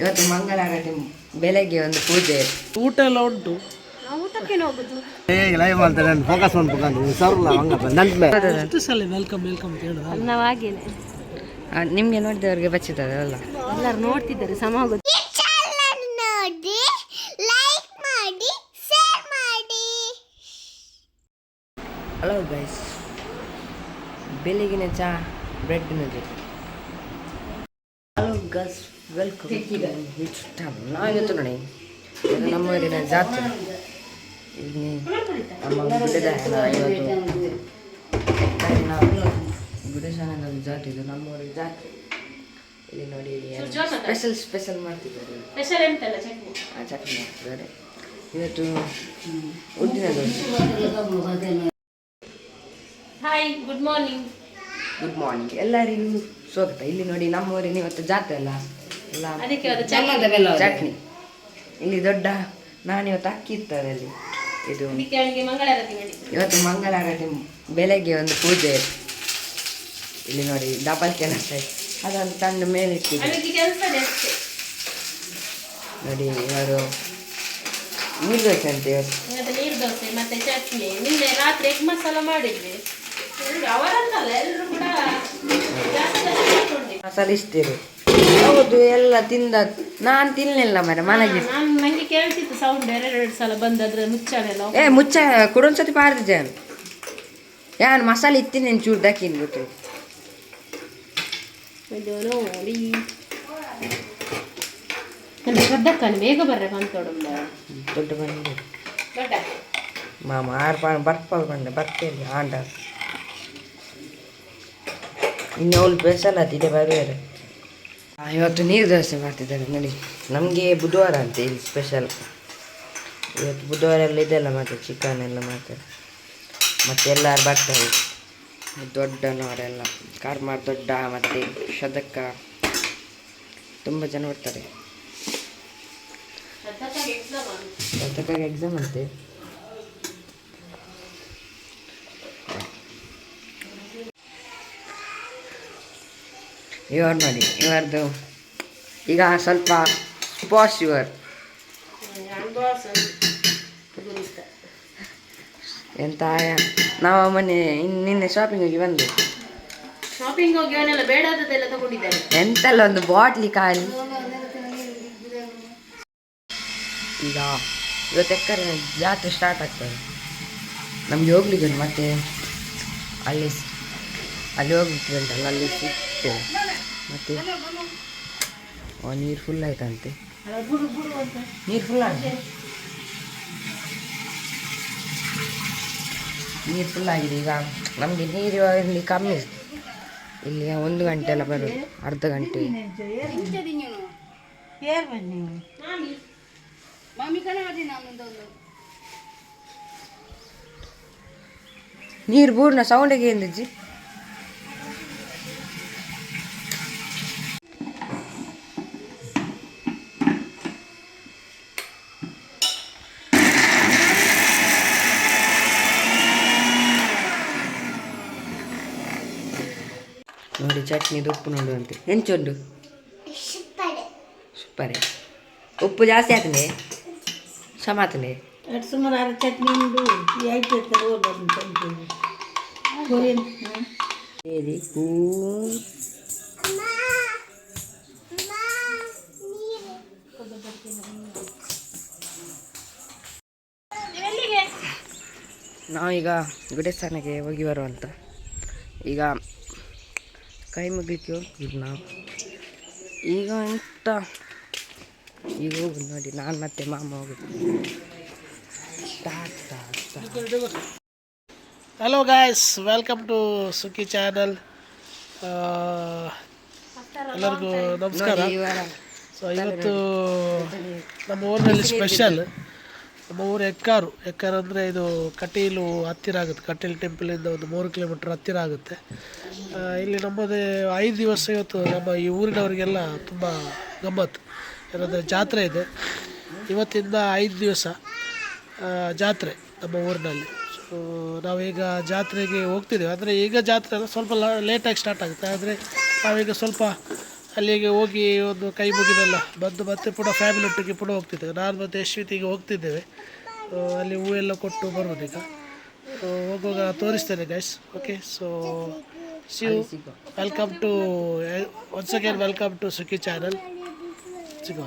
ಇವತ್ತು ಮಂಗಳಾರತಿ ಬೆಳಗ್ಗೆ ಒಂದು ಪೂಜೆ. ಊಟ ಎಲ್ಲ ಉಂಟು? ನಿಮ್ಗೆ ನೋಡಿದವ್ರಿಗೆ ಬಚ್ಚಿದ್ದಾರೆ ಅಲ್ಲ? ಎಲ್ಲರೂ ನೋಡ್ತಿದ್ದಾರೆ ಸಮ ಆಗೋದು ನೋಡಿ ಲೈಕ್ ಮಾಡಿ ಶೇರ್ ಮಾಡಿ. ಹಲೋ ಗೈಸ್ ಬೆಳಿಗಿನ ಚಹಾ ಬ್ರೆಡ್ನ ಜೊತೆ ಹಲೋ ಗಸ್ ವೆಲ್ಕಮ್ ನಾವಿವತ್ತು ನೋಡಿ. ನಮ್ಮ ಊರಿನ ಜಾತ್ರೆ. ಇಲ್ಲಿ ನಮ್ಮ ಗುಡಸನದ ಜಾತ್ರೆ. ಇದು ನಮ್ಮ ಊರಿನ ಜಾತ್ರೆ. ಇಲ್ಲಿ ನೋಡಿ ಸ್ಪೆಷಲ್ ಸ್ಪೆಷಲ್ ಮಾಡ್ತಿದ್ದಾರೆ. ಚಟ್ನಿ ಮಾಡ್ತಿದ್ದಾರೆ. ಇವತ್ತು ಉದ್ದಿನ dosa hi good morning good morning ಎಲ್ಲರಿಗೂ ಸ್ವಾಗತ. ಇಲ್ಲಿ ನೋಡಿ ನಮ್ಮೂರಿನ ಇವತ್ತು ಜಾತ್ರೆ ಅಲ್ಲ. ಎಲ್ಲ ಅದಕ್ಕೆ ಅದು ಚಟ್ನಿ. ಚಟ್ನಿ. ಇಲ್ಲಿ ದೊಡ್ಡ ನಾನು ಇವತ್ತು ಅಕ್ಕಿ ಇರ್ತದೆ ಅಲ್ಲಿ ಇದು ಇವತ್ತು ಮಂಗಳಾರತಿ ಬೆಳಗ್ಗೆ ಒಂದು ಪೂಜೆ. ಇಲ್ಲಿ ನೋಡಿ ಡಬಲ್ ಕೆಲಸ. ಅದನ್ನು ತಂದು ಮೇಲೆ ಇಟ್ಟಿದೆ. ನೋಡಿ ಇವರು ನೀರು ದೋಸೆ ಅಂತ ಇವತ್ತು ನೀರು ದೋಸೆ ಮತ್ತೆ ಚಟ್ನಿ. ನಿನ್ನೆ ರಾತ್ರಿ ಎಗ್ ಮಸಾಲ ಮಾಡಿದ್ವಿ. ಮಸಾಲೆ ಇಷ್ಟಿರು ಹೌದು ಎಲ್ಲ ತಿಂದ ನಾನು ತಿನ್ಲಿಲ್ಲ ಮರ ಮನೆಗೆ. ನಾನು ನನಗೆ ಕೇಳ್ತಿತ್ತು ಸೌಂಡ್ ಎರಡೆರಡು ಸಲ ಬಂದು ಅದರ ಮುಚ್ಚನೆಲ್ಲ ಏ ಮುಚ್ಚ ಕುಡೊಂದ್ಸತಿ ಪಾರ್ದಿದ್ದೆ ನಾನು. ಯಾನು ಮಸಾಲೆ ಇತ್ತೀನಿ ನೀನು ಚೂರು ಹಾಕಿ ಬಿಟ್ಟು ನೋಡಿ. ಬದ್ದಕ್ಕನು ಬೇಗ ಬರ್ರೆ ಬಂದ್ಕೊಡಮ್ಮ ದೊಡ್ಡ ಬಂದೆ. ದೊಡ್ಡ. ಮಾಮ ಆರು ಪಾ ಬರ್ಪಾಲ್ ಬಂದೆ ಬರ್ತೇನೆ ಆಂಡ. ಇನ್ನು ಅವಳು ಬೇಸಲ್ಲ ಅದಿದೆ ಬರುವರು. ಇವತ್ತು ನೀರು ದೋಸೆ ಮಾಡ್ತಿದ್ದಾರೆ ನೋಡಿ. ನಮಗೆ ಬುಧವಾರ ಅಂತ ಇಲ್ಲಿ ಸ್ಪೆಷಲ್ ಇವತ್ತು ಬುಧವಾರ ಎಲ್ಲ ಇದೆಲ್ಲ ಮಾಡ್ತಾರೆ ಚಿಕನ್ ಎಲ್ಲ ಮಾಡ್ತಾರೆ ಮತ್ತೆ ಎಲ್ಲರೂ ಬರ್ತಾರೆ. ದೊಡ್ಡನವರೆಲ್ಲ ಕಾರ್ಮಾರ್ ದೊಡ್ಡ ಮತ್ತು ಶದಕ ತುಂಬ ಜನ ಬರ್ತಾರೆ. ಶತಕ ಎಕ್ಸಾಮ್ ಅಂತೆ. ಇವರು ನೋಡಿ ಇವರದು ಈಗ ಸ್ವಲ್ಪ ಸ್ಪಾಸ್ ಇವರ್ ಎಂತ ನಾವು ಮೊನ್ನೆ ಇನ್- ನಿನ್ನೆ ಶಾಪಿಂಗ್ ಹೋಗಿ ಬಂದು. ಶಾಪಿಂಗ್ ಹೋಗಿ ತಗೊಂಡಿದ್ದಾರೆ. ಎಂತೆಲ್ಲ ಒಂದು ಬಾಟ್ಲಿ ಖಾಲಿ. ಈಗ ಇವತ್ತು ಎಕ್ಕರೆ ಜಾತ್ರೆ ಸ್ಟಾರ್ಟ್ ಆಗ್ತದೆ. ನಮಗೆ ಹೋಗ್ಲಿಕ್ಕೆ ಮತ್ತೆ ಅಲ್ಲಿ ಅಲ್ಲಿ ಹೋಗ್ಲಿಕ್ಕೆ ಉಂಟಲ್ಲ ಅಲ್ಲಿ ಸಿಗ್ತೇವೆ. ಮತ್ತೆ ಓ ನೀರು ಫುಲ್ ಆಯ್ತಂತೆ. ನೀರು ಫುಲ್ ಆಗಿದೆ. ನೀರು ಫುಲ್ ಆಗಿದೆ. ಈಗ ನಮಗೆ ನೀರು ಇಲ್ಲಿ ಕಮ್ಮಿ ಇಲ್ಲಿ ಒಂದು ಗಂಟೆ ಎಲ್ಲ ಬರೋದು. ಅರ್ಧ ಗಂಟೆ. ನೀರು ಪೂರ್ಣ ಸೌಂಡಿಗೆ ಎಂದಿಜ್ಜಿ ನೋಡಿ ಚಟ್ನಿ ಉಪ್ಪು ನೋಡುವಂತೆ ಹೆಂಚುಂಡು ಸೂಪರ್ ಉಪ್ಪು ಜಾಸ್ತಿ ಆತನೆ ಸಮಾತನೆ ಸುಮಾರು ಚಟ್ನಿ ಉಂಡು. ಐತೆ ಕೊರಿಯನ್ ವೆರಿ ಹೂ ನಾವೀಗ ಗುಡೇಸ್ಥಾನಕ್ಕೆ ಹೋಗಿ ಬರುವಂತ. ಈಗ ಕೈ ಮುಗ್ಲಿಕ್ಕೆ ಹೋಗ್ತೀವಿ ನಾವು ಈಗ ಎಂತ? ಈಗ ಹೋಗುದು ನೋಡಿ ನಾನು ಮತ್ತೆ ಮಾಮ ಹೋಗುದು. Hello guys welcome to Sukhi channel ಎಲ್ಲರಿಗೂ ನಮಸ್ಕಾರ. ಸೊ ಇವತ್ತು ನಮ್ಮ ಊರಿನಲ್ಲಿ ಸ್ಪೆಷಲ್ ನಮ್ಮ ಊರು ಎಕ್ಕಾರು. ಎಕ್ಕಾರು ಅಂದರೆ ಇದು ಕಟೀಲು ಹತ್ತಿರ ಆಗುತ್ತೆ. ಕಟೀಲು ಟೆಂಪಲಿಂದ ಒಂದು ಮೂರು ಕಿಲೋಮೀಟ್ರ್ ಹತ್ತಿರ ಆಗುತ್ತೆ. ಇಲ್ಲಿ ನಮ್ಮದೇ ಐದು ದಿವಸ ಇವತ್ತು ನಮ್ಮ ಈ ಊರಿನವರಿಗೆಲ್ಲ ತುಂಬ ಗಮ್ಮತ್ತು. ಏನಂದರೆ ಜಾತ್ರೆ ಇದೆ. ಇವತ್ತಿಂದ ಐದು ದಿವಸ ಜಾತ್ರೆ ನಮ್ಮ ಊರಿನಲ್ಲಿ. ಸೊ ನಾವೀಗ ಜಾತ್ರೆಗೆ ಹೋಗ್ತಿದ್ದೇವೆ. ಅಂದರೆ ಈಗ ಜಾತ್ರೆ ಸ್ವಲ್ಪ ಲೇಟಾಗಿ ಸ್ಟಾರ್ಟ್ ಆಗುತ್ತೆ. ಆದರೆ ನಾವೀಗ ಸ್ವಲ್ಪ ಅಲ್ಲಿಗೆ ಹೋಗಿ ಒಂದು ಕೈ ಮುಗಿದಲ್ಲ ಬಂದು ಮತ್ತೆ ಪುನಃ ಫ್ಯಾಮಿಲಿ ಒಟ್ಟಿಗೆ ಪುನಃ ಹೋಗ್ತಿದ್ದೇವೆ ನಾನು ಮತ್ತು ಯಶ್ವಿತಿಗೆ ಹೋಗ್ತಿದ್ದೇವೆ. ಅಲ್ಲಿ ಹೂವೆಲ್ಲ ಕೊಟ್ಟು ಬರ್ಬೋದೀಗ ಹೋಗುವಾಗ ತೋರಿಸ್ತೇನೆ guys okay so see you welcome to once again welcome to Sukhi channel ಸಿಗುವ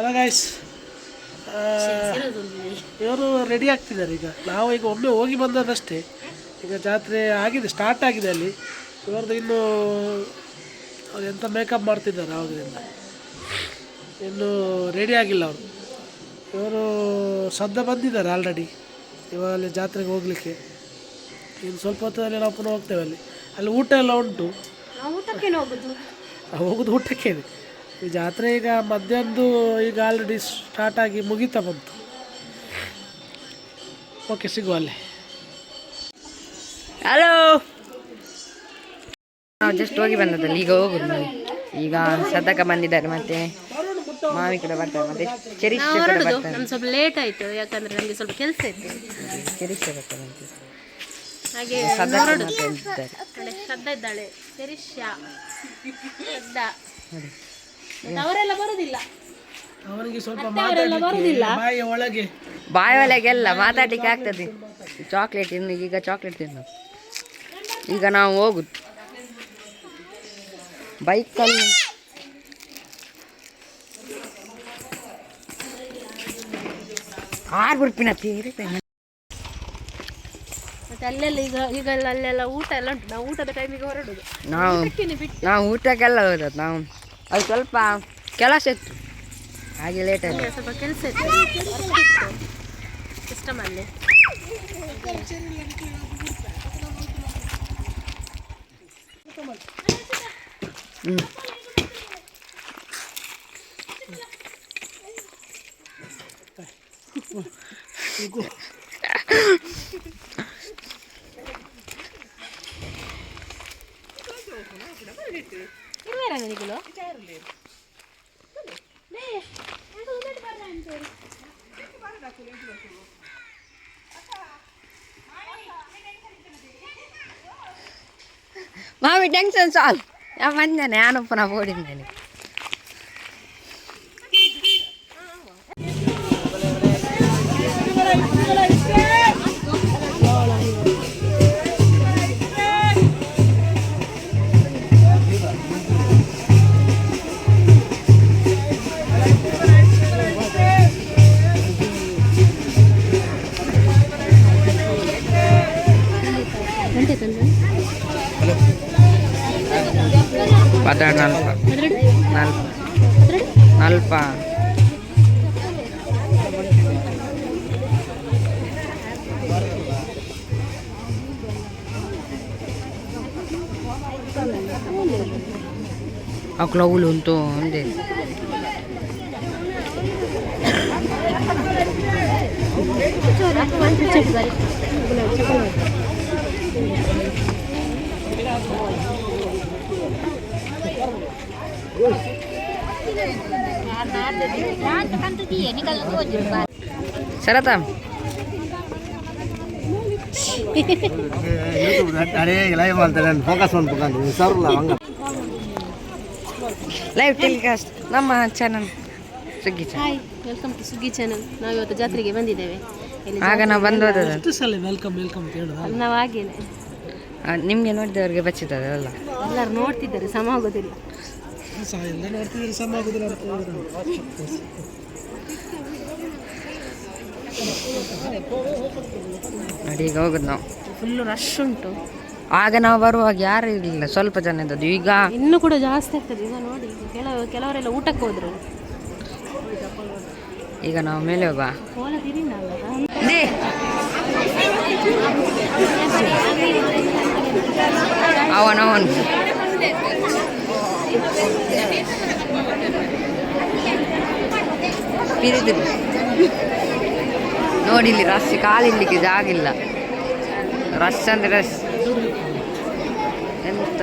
ಅಲ್ಲ ಗಾಯ್ಸ್ ಇವರು ರೆಡಿ ಆಗ್ತಿದ್ದಾರೆ ಈಗ. ನಾವು ಈಗ ಒಮ್ಮೆ ಹೋಗಿ ಬಂದದಷ್ಟೇ ಈಗ ಜಾತ್ರೆ ಆಗಿದೆ ಸ್ಟಾರ್ಟ್ ಆಗಿದೆ ಅಲ್ಲಿ. ಇವ್ರದ್ದು ಇನ್ನು ಅವ್ರು ಎಂಥ ಮೇಕಪ್ ಮಾಡ್ತಿದ್ದಾರೆ ಆವಾಗಿಂದ ಇನ್ನು ರೆಡಿ ಆಗಿಲ್ಲ ಅವರು. ಇವರು ಸದ್ದ ಬಂದಿದ್ದಾರೆ ಆಲ್ರೆಡಿ ಇವಾಗ ಅಲ್ಲಿ ಜಾತ್ರೆಗೆ ಹೋಗಲಿಕ್ಕೆ. ಇನ್ನು ಸ್ವಲ್ಪ ಹೊತ್ತಲ್ಲಿ ನಾವು ಪುನಃ ಹೋಗ್ತೇವೆ ಅಲ್ಲಿ. ಅಲ್ಲಿ ಊಟ ಎಲ್ಲ ಉಂಟು. ಹೋಗೋದು ಊಟಕ್ಕೇನು. ಈ ಜಾತ್ರೆ ಈಗ ಮಧ್ಯಾಹ್ನದ್ದು ಈಗ ಆಲ್ರೆಡಿ ಸ್ಟಾರ್ಟ್ ಆಗಿ ಮುಗೀತಾ ಬಂತು. ಓಕೆ ಸಿಗುವ ಅಲ್ಲಿ. ಹಲೋ ನಾವು ಜಸ್ಟ್ ಹೋಗಿ ಬಂದದಲ್ಲಿ ಈಗ ಹೋಗುದು ನಾವು ಈಗ ಸದಕ ಬಂದಿದ್ದಾರೆ ಮತ್ತೆ ಮಾವಿ ಕೂಡ ಬರ್ತಾರೆ ಮತ್ತೆ ಚೆರಿಸ್ ಕೂಡ ಬರ್ತಾರೆ. ನಮ್ಗೆ ಸ್ವಲ್ಪ ಲೇಟ್ ಆಯ್ತು ಯಾಕಂದ್ರೆ ನಮಗೆ ಸ್ವಲ್ಪ ಕೆಲಸ ಇತ್ತು. ಚೆರಿಷ ಬರ್ತಾರೆ ಮತ್ತೆ ಹಾಗೆ ಸದಕ ಶ್ರದ್ಧಾ ಇದ್ದಾಳೆ ಶರಿಷ್ಯ ಶ್ರದ್ಧಾ ಅವರೆಲ್ಲ ಬರುದಿಲ್ಲ. ಅವನಿಗೆ ಸ್ವಲ್ಪ ಮಾತಾಡಲಿಕ್ಕೆ ಬಾಯಿಯ ಒಳಗೆ. ಬಾಯಿ ಒಳಗೆಲ್ಲ ಮಾತಾಡ್ಲಿಕ್ಕೆ ಆಗ್ತದೆ. ಚಾಕ್ಲೇಟ್ ಇನ್ನು ಈಗ ಚಾಕ್ಲೇಟ್ ತಿನ್ನು. ಈಗ ನಾವು ಹೋಗುದು ಬೈಕಲ್ಲಿ ಆರು ಬಿಡ್ಪಿನ ತೀರಿ ಮತ್ತೆ ಅಲ್ಲೆಲ್ಲ ಈಗ ಈಗ ಅಲ್ಲೆಲ್ಲ ಊಟ ಎಲ್ಲ ಉಂಟು. ನಾವು ಊಟದ ಟೈಮಿಗೆ ಹೊರಡುದು. ನಾವು ನಾವು ಊಟಕ್ಕೆಲ್ಲ ಹೋದದ್ದು ನಾವು. ಅದು ಸ್ವಲ್ಪ ಕೆಲಸ ಇತ್ತು ಹಾಗೆ ಲೇಟ್ ಆಯ್ತು ನಮ್ಗೆ ಸ್ವಲ್ಪ ಕೆಲಸ ಇತ್ತು work ಇತ್ತು ಸಿಸ್ಟಮಲ್ಲಿ ಹ್ಞೂ ಇರುವೇರ ಮಾಮಿ ಟೆನ್ಷನ್ ಸಾಲ್ವ್ ಯಾ ಬಂದೇನೆ ನಾನು ಪುನಃ ಓಡಿದ್ದೇನೆ ಪದಾರ್ಥ ನಲ್ಪ ಅಕ್ಲ ಹುಳು ಉಂಟು ಒಂದೇ ಸರತಾ ಯೂಟ್ಯೂಬ್ ಅರೆ ಲೈವ್ ಮಾಡ್ತಾರೆ ಫೋಕಸ್ ಒಂದು ಪುಕ್ಕಂದು ಸರ್ಲ ಹಂಗ ಲೈವ್ ಟೆಲಿಕಾಸ್ಟ್ ನಮ್ಮ channel Suggi channel welcome to Suggi channel ನಾವು ಇವತ್ತು ಜಾತ್ರೆಗೆ ಬಂದಿದ್ದೇವೆ. ಆಗ ನಾವು ಬಂದು ಎಷ್ಟು ಸಲ ವೆಲ್ಕಮ್ ವೆಲ್ಕಮ್ ಅಂತ ಹೇಳುದು. ನಾವು ಹಾಗೇನೆ. ನಿಮಗೆ ನೋಡಿದವರಿಗೆ ಬಚ್ಚಿದ್ದಾರೆ ಅಲ್ಲ ಎಲ್ಲರೂ ನೋಡ್ತಿದ್ದಾರೆ ಸಮ ಆಗೋದಿಲ್ಲ. ಸಹ ಎಲ್ಲ ನೋಡ್ತಿದ್ರೆ ಸಮ ಆಗುದಿಲ್ಲ. ನೋಡಿ ಈಗ ಹೋಗುದು ನಾವು. ಫುಲ್ಲು ರಶ್ ಉಂಟು. ಆಗ ನಾವು ಬರುವಾಗ ಯಾರು ಇರಲಿಲ್ಲ ಸ್ವಲ್ಪ ಜನ ಇದ್ದದ್ದು ಈಗ ಇನ್ನು ಕೂಡ ಜಾಸ್ತಿ ಆಗ್ತದೆ ಈಗ ನೋಡಿ. ಕೆಲವು ಕೆಲವರೆಲ್ಲ ಊಟಕ್ಕೆ ಹೋದ್ರು. ಈಗ ನಾವು ಮೇಲೆ ಹೋಗುವ. ಕೋಲ ತಿರಿಲ್ಲ ದೇ. ಅವನವನು. ಪಿರಿದಿರು ನೋಡಿ ಇಲ್ಲಿ ರಶ್ ಕಾಲಿಡ್ಲಿಕ್ಕೆ ಜಾಗ ಇಲ್ಲ. ರಶ್ ಅಂದ್ರೆ ರಶ್ ಎಂತ?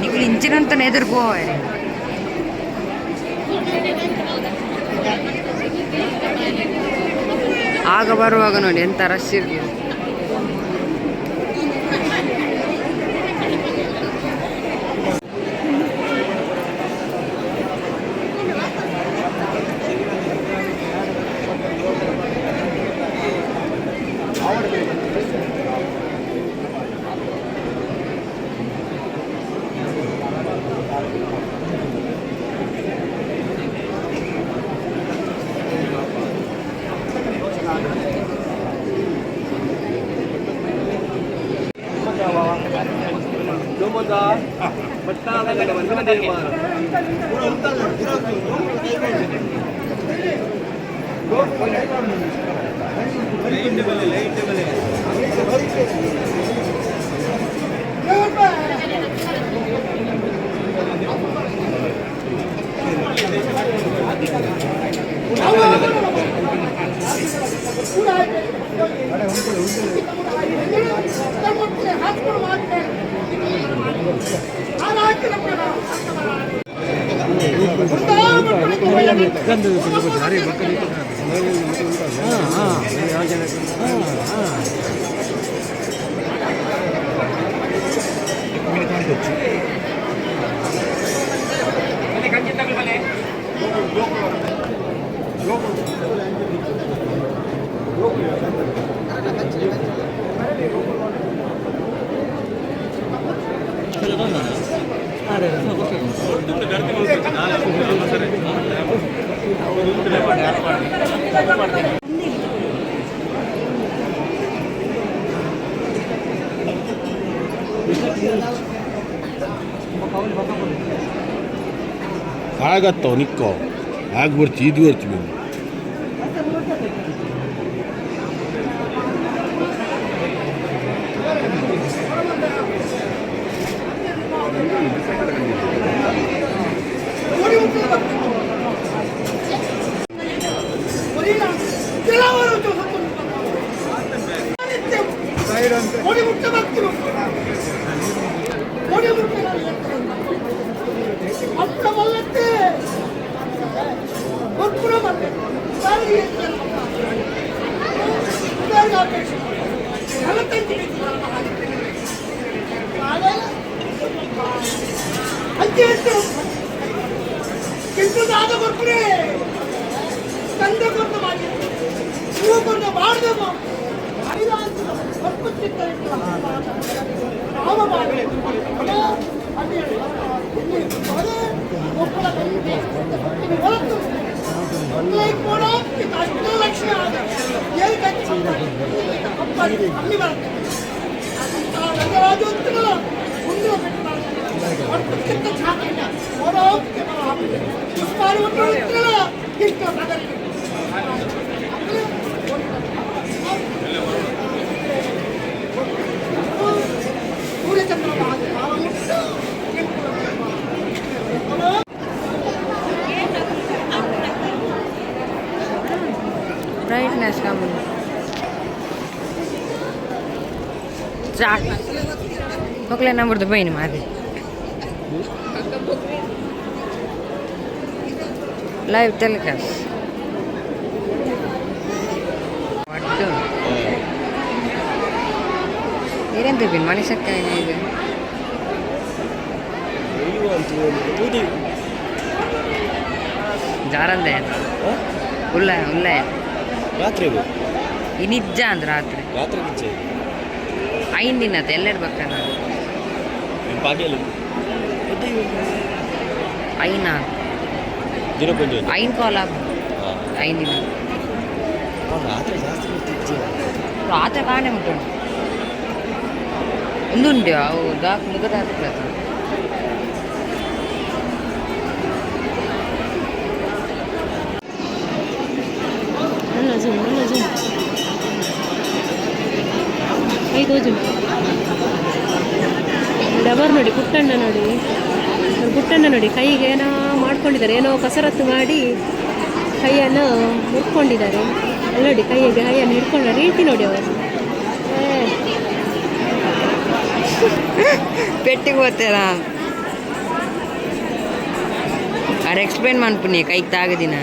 ನೀವು ಇಂಚಿನಂತನೇ ಎದುರ್ಕೋ ಆಗ ಬರುವಾಗ ನೋಡಿ ಎಂತ ರಶ್ ಹಾಕ್ಕೊಂಡು ಮಾಡ್ತಾರೆ ಇರಲಿಲ್ಲ ಆಗತ್ತವ ನಿಕ್ಕೋ ಆಗ ಬರ್ಚಿ ಇದು ಬರ್ಚಿ ತಂದೆ ಕೊಂಡು ಮಾಡಿ ನೀವು ಕೊಂಡು ಮಾಡಿದೆವು ರಾಮ ಮಾಡಿ ಕೂಡ ಅಷ್ಟ ಲಕ್ಷ ಅಮ್ಮಿ ಬರುತ್ತೆ ರಂಗರಾಜೋತ್ತಗಳ ಮುಂದೆ ಅತ್ಯಂತ ಛಾತ್ರ ಪೌರಾಣಿಕ ಪುಷ್ಪಾರಿವಂತರ ಇಷ್ಟ ನಗರಿಗೆ ব্রাইটনেস কেমন ચાક પગલે નંબર તો ભાઈ ને મારે લાઈવ ટેલિકાસ્ટ ನೀರೆಂತ ಬಿನ್ ಮನುಷ್ಯಕ್ಕೆ ಇದೆ ಜಾರಂದೆ ಉಲ್ಲ ಉಲ್ಲ. ರಾತ್ರಿ ಈ ನಿಜ ಅಂದ್ರೆ ರಾತ್ರಿ. ರಾತ್ರಿ ನಿಜ ಐನ್ ದಿನ ಎಲ್ಲೆಡ್ ಬಕ್ಕ ನಾನು? ಪಾಟಿಯಲ್ಲಿ ಐನ ಐನ್ ಕಾಲ ಐನ್ ದಿನ ರಾತ್ರಿ ಜಾಸ್ತಿ ರಾತ್ರಿ ಕಾಣೆ ಉಂಟು. ಒಂದುಂಟು ಹೌದಾ? ಮುಗದ ಡಬರ್ ನೋಡಿ, ಪುಟ್ಟಣ್ಣ ನೋಡಿ. ಪುಟ್ಟಣ್ಣ ನೋಡಿ, ಕೈಗೆ ಏನೋ ಮಾಡ್ಕೊಂಡಿದ್ದಾರೆ. ಏನೋ ಕಸರತ್ತು ಮಾಡಿ ಕೈಯನ್ನು ಮುಟ್ಕೊಂಡಿದ್ದಾರೆ. ನೋಡಿ, ಕೈಗೆ, ಕೈಯನ್ನು ಹಿಡ್ಕೊಂಡ ರೀತಿ ನೋಡಿ ಅವರು ಏ ಹೋಗ್ತೇರಾ? ಅವ್ರು ಎಕ್ಸ್ಪ್ಲೇನ್ ಮಾಡ್ಪುನಿ ಕೈಗೆ ತಾಗದಿನ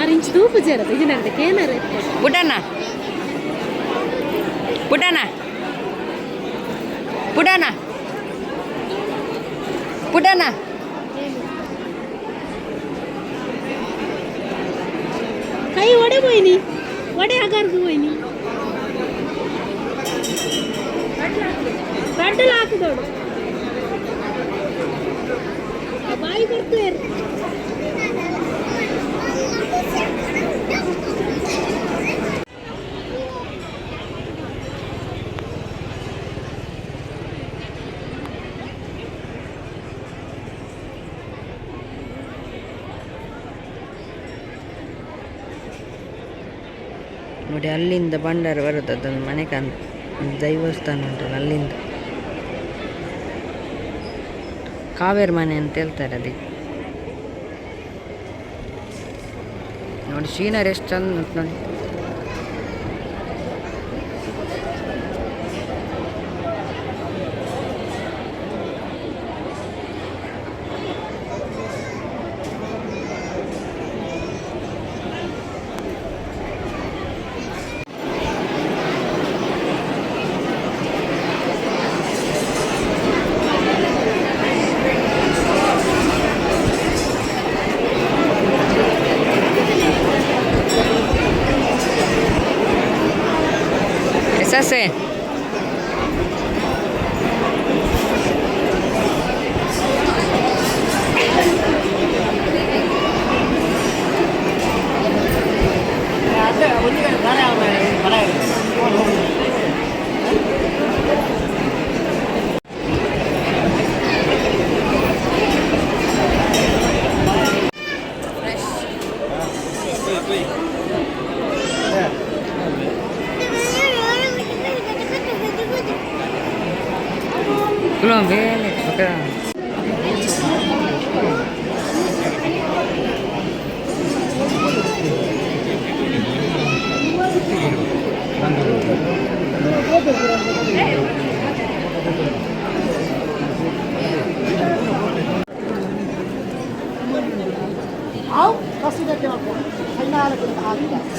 ಆರು ಇಂಚ್ ತೂಪು ಜರ ಇದನ್ನರ್ದಕ್ಕೆ ಏನಾರು ಪುಟಣ್ಣ ಪುಟಣ್ಣ ಪುಟಣ್ಣ ಪುಟಣ್ಣ ಕೈ ಒಡೆ ಹೋಯ್ನಿ ಒಡೆ ಆಗಾರ್ದು ಹೋಯ್ನಿ ಗಡ್ಡಲ ಹಾಕಿದೋಡು ಬಾಯಿ ಬರ್ತೇವೆ ನೋಡಿ ಅಲ್ಲಿಂದ ಭಂಡಾರ ಬರುತ್ತೆ ಅದೊಂದು ಮನೆ ಕಾಣ ದೈವಸ್ಥಾನ ಉಂಟಲ್ಲ ಅಲ್ಲಿಂದ. ಕಾವೇರಿ ಮನೆ ಅಂತ ಹೇಳ್ತಾರೆ ಅದಕ್ಕೆ ನೋಡಿ ಸೀನರಿ ಎಷ್ಟು ಚಂದ ನೋಡಿ.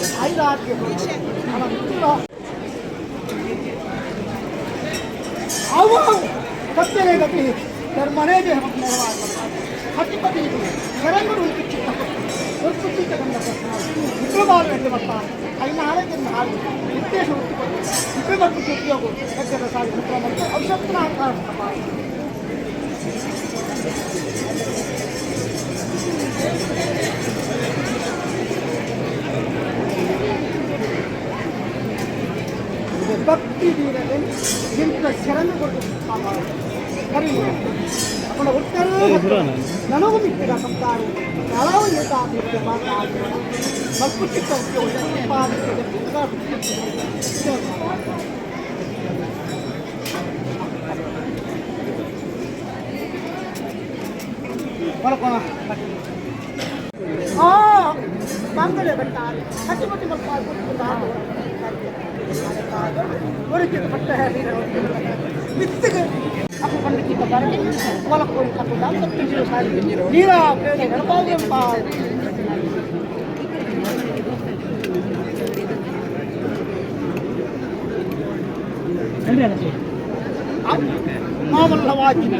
I love you. ಭಕ್ತಿ ದೀನತೆ ಇಂಥ ಶರಣು ಕೊಟ್ಟು ಕರಿ ಅವನ ಉತ್ತರ ನನಗೂ ಮಿಕ್ಕಿದ ಸಂಸಾರ ಯಾವ ಏಕಾಗ್ರತೆ ಮಾತಾಡಿ ಮಲ್ಪುಚ್ಚಿತ್ತ ಉದ್ಯೋಗ ಹೊರಕೋಣ ورجل حطها هنا بالثقل aku kan bikin kebarat ini walaupun aku dapat tujuh kali dia kenapa dia empat ما والله واجب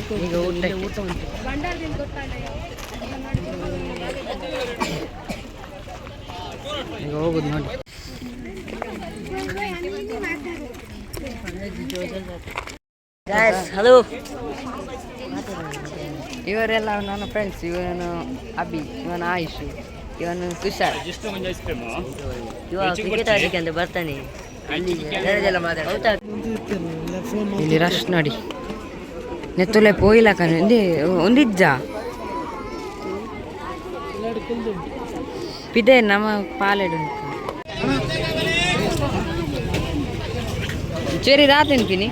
ಊಟಕ್ಕೆ ಈಗ ಊಟ. ಊಟ ಉಂಟು. ಈಗ ಹೋಗುದು ನೋಡಿ. ಹಲೋ ಇವರೆಲ್ಲ ನನ್ನ ಫ್ರೆಂಡ್ಸ್ ಇವನು ಅಭಿ ಇವನು ಆಯುಷ್ ಇವನು ತುಷಾರ್. ಇವ ಕ್ರಿಕೆಟ್ ಆಡಲಿಕ್ಕೆ ಅಂತ ಬರ್ತಾನೆ. ಅಲ್ಲಿ ಹೌದಾ ಫೋನ್ ಇಲ್ಲಿ ರಶ್ ನೋಡಿ ನೆತ್ತುಲೆ ಪೋಯಿಲ್ಲ ಕಣ ಒಂದಿಜ್ಜ ಪಿದೆ ನಮ್ಮ ಪಾಲೆಡು ಚೇರಿ ರಾತ್ ಎನ್ಪಿನಿ